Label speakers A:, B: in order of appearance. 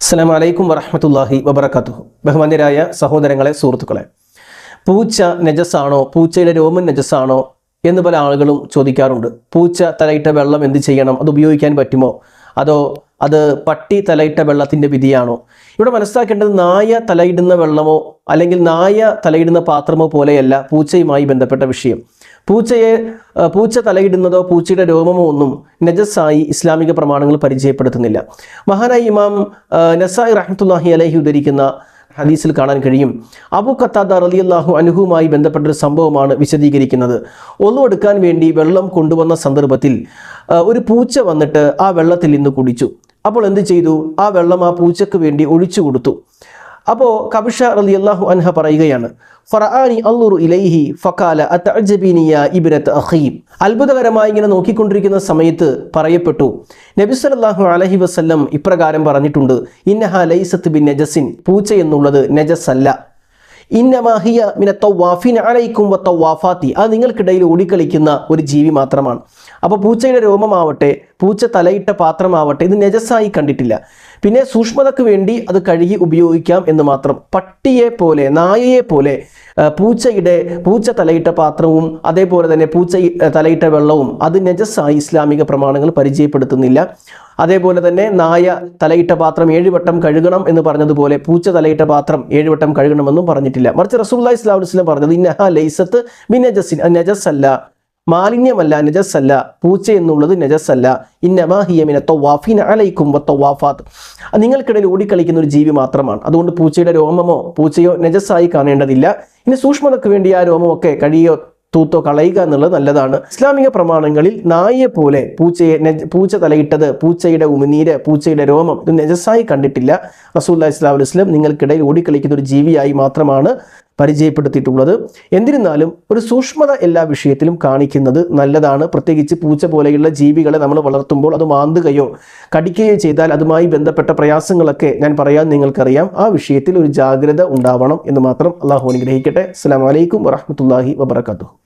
A: അസ്സാം വലൈക്കും വറഹമത്തല്ലാഹി വബർക്കാത്തു ബഹുമാന്യരായ സഹോദരങ്ങളെ സുഹൃത്തുക്കളെ പൂച്ച നജസാണോ പൂച്ചയുടെ രോമൻ നജസാണോ എന്ന് പല ആളുകളും ചോദിക്കാറുണ്ട്. പൂച്ച തലയിട്ട വെള്ളം എന്ത് ചെയ്യണം? അത് ഉപയോഗിക്കാൻ പറ്റുമോ? അതോ അത് പട്ടി തലയിട്ട വെള്ളത്തിന്റെ വിധിയാണോ? ഇവിടെ മനസ്സിലാക്കേണ്ടത് നായ തലയിടുന്ന വെള്ളമോ അല്ലെങ്കിൽ നായ തലയിടുന്ന പാത്രമോ പോലെയല്ല പൂച്ചയുമായി ബന്ധപ്പെട്ട വിഷയം. പൂച്ചയെ പൂച്ച തലയിടുന്നതോ പൂച്ചയുടെ രോമമോ ഒന്നും നജസ്സായി ഇസ്ലാമിക പ്രമാണങ്ങൾ പരിചയപ്പെടുത്തുന്നില്ല. മഹാനായി ഇമാം നസായി റഹ്മത്തുല്ലാഹി അലഹി ഉദ്ധരിക്കുന്ന ഹദീസിൽ കാണാൻ കഴിയും. അബു ഖത്താദ റളിയല്ലാഹു അനുഹുമായി ബന്ധപ്പെട്ട ഒരു സംഭവമാണ് വിശദീകരിക്കുന്നത്. ഒന്നുമെടുക്കാൻ വേണ്ടി വെള്ളം കൊണ്ടുവന്ന സന്ദർഭത്തിൽ ഒരു പൂച്ച വന്നിട്ട് ആ വെള്ളത്തിൽ നിന്ന് കുടിച്ചു. അപ്പോൾ എന്ത് ചെയ്തു? ആ വെള്ളം ആ പൂച്ചക്ക് വേണ്ടി ഒഴിച്ചു കൊടുത്തു. അപ്പോൾ കബിഷ അലി അള്ളാഹു അൻഹ പറയുകയാണ് ഫറആനി അൻളുറു ഇലൈഹി ഫക്കാല അതഅജബിനി യാ അഹീം അത്ഭുതകരമായി ഇങ്ങനെ നോക്കിക്കൊണ്ടിരിക്കുന്ന സമയത്ത് പറയപ്പെട്ടു. നബി സല്ലല്ലാഹു അലൈഹി വസല്ലം ഇപ്രകാരം പറഞ്ഞിട്ടുണ്ട് ഇന്നഹ ലൈസത്ത് ബിൻ നജസിൻ. പൂച്ച എന്നുള്ളത് നജസല്ല ഇന്നമാഹിയ മിന തൗവാഫിൻ അലൈക്കും വ തൗവാഫാത്തി അത് നിങ്ങൾക്കിടയിൽ ഓടിക്കളിക്കുന്ന ഒരു ജീവി മാത്രമാണ്. അപ്പോൾ പൂച്ചയുടെ രോമമാവട്ടെ പൂച്ച തലയിട്ട പാത്രമാവട്ടെ ഇത് നജസായി കണ്ടിട്ടില്ല. പിന്നെ സൂക്ഷ്മതയ്ക്ക് വേണ്ടി അത് കഴുകി ഉപയോഗിക്കാം എന്ന് മാത്രം. പട്ടിയെ പോലെ നായയെ പോലെ പൂച്ചയുടെ പൂച്ച തലയിട്ട പാത്രവും അതേപോലെ തന്നെ പൂച്ച തലയിട്ട വെള്ളവും അത് നജസ്സായി ഇസ്ലാമിക പ്രമാണങ്ങൾ പരിചയപ്പെടുത്തുന്നില്ല. അതേപോലെ തന്നെ നായ തലയിട്ട പാത്രം ഏഴുവട്ടം കഴുകണം എന്ന് പറഞ്ഞതുപോലെ പൂച്ച തലയിട്ട പാത്രം ഏഴുവട്ടം കഴുകണമെന്നും പറഞ്ഞിട്ടില്ല. മറിച്ച് റസൂല്ലാ ഇസ്ലാം വസ്ലം പറഞ്ഞത് ഇന്നഹ ലൈസത്ത് ബിനജസ് നജസ് അല്ല മാലിന്യമല്ല നജസ്സല്ല പൂച്ച എന്നുള്ളത് നജസ്സല്ല. ഇന്നമാഹിയമിന തൊവാഫിൻ അലൈക്കും നിങ്ങൾക്കിടയിൽ ഓടിക്കളിക്കുന്ന ഒരു ജീവി മാത്രമാണ്. അതുകൊണ്ട് പൂച്ചയുടെ രോമമോ പൂച്ചയോ നജസ്സായി കാണേണ്ടതില്ല. ഇനി സൂക്ഷ്മതയ്ക്ക് വേണ്ടി ആ രോമമൊക്കെ കഴിയോ തൂത്തോ കളയുക എന്നുള്ളത് നല്ലതാണ്. ഇസ്ലാമിക പ്രമാണങ്ങളിൽ നായയെ പോലെ പൂച്ചയെ പൂച്ച തലയിട്ടത് പൂച്ചയുടെ ഉമിനീര് പൂച്ചയുടെ രോമം ഇത് നജസ്സായി കണ്ടിട്ടില്ല. റസൂല്ലാ ഇസ്ലാം അലുസ്ലം നിങ്ങൾക്കിടയിൽ ഓടിക്കളിക്കുന്ന ഒരു ജീവിയായി മാത്രമാണ് പരിചയപ്പെടുത്തിയിട്ടുള്ളത്. എന്നിരുന്നാലും ഒരു സൂക്ഷ്മത എല്ലാ വിഷയത്തിലും കാണിക്കുന്നത് നല്ലതാണ്. പ്രത്യേകിച്ച് പൂച്ച പോലെയുള്ള ജീവികളെ നമ്മൾ വളർത്തുമ്പോൾ അത് മാന്തുകയോ കടിക്കുകയോ ചെയ്താൽ അതുമായി ബന്ധപ്പെട്ട പ്രയാസങ്ങളൊക്കെ ഞാൻ പറയാൻ നിങ്ങൾക്കറിയാം. ആ വിഷയത്തിൽ ഒരു ജാഗ്രത ഉണ്ടാവണം എന്ന് മാത്രം അള്ളാഹു അനുഗ്രഹിക്കട്ടെ. അസ്സാം വലൈക്കും വറഹമത്തല്ലാഹി വബർക്കാത്തു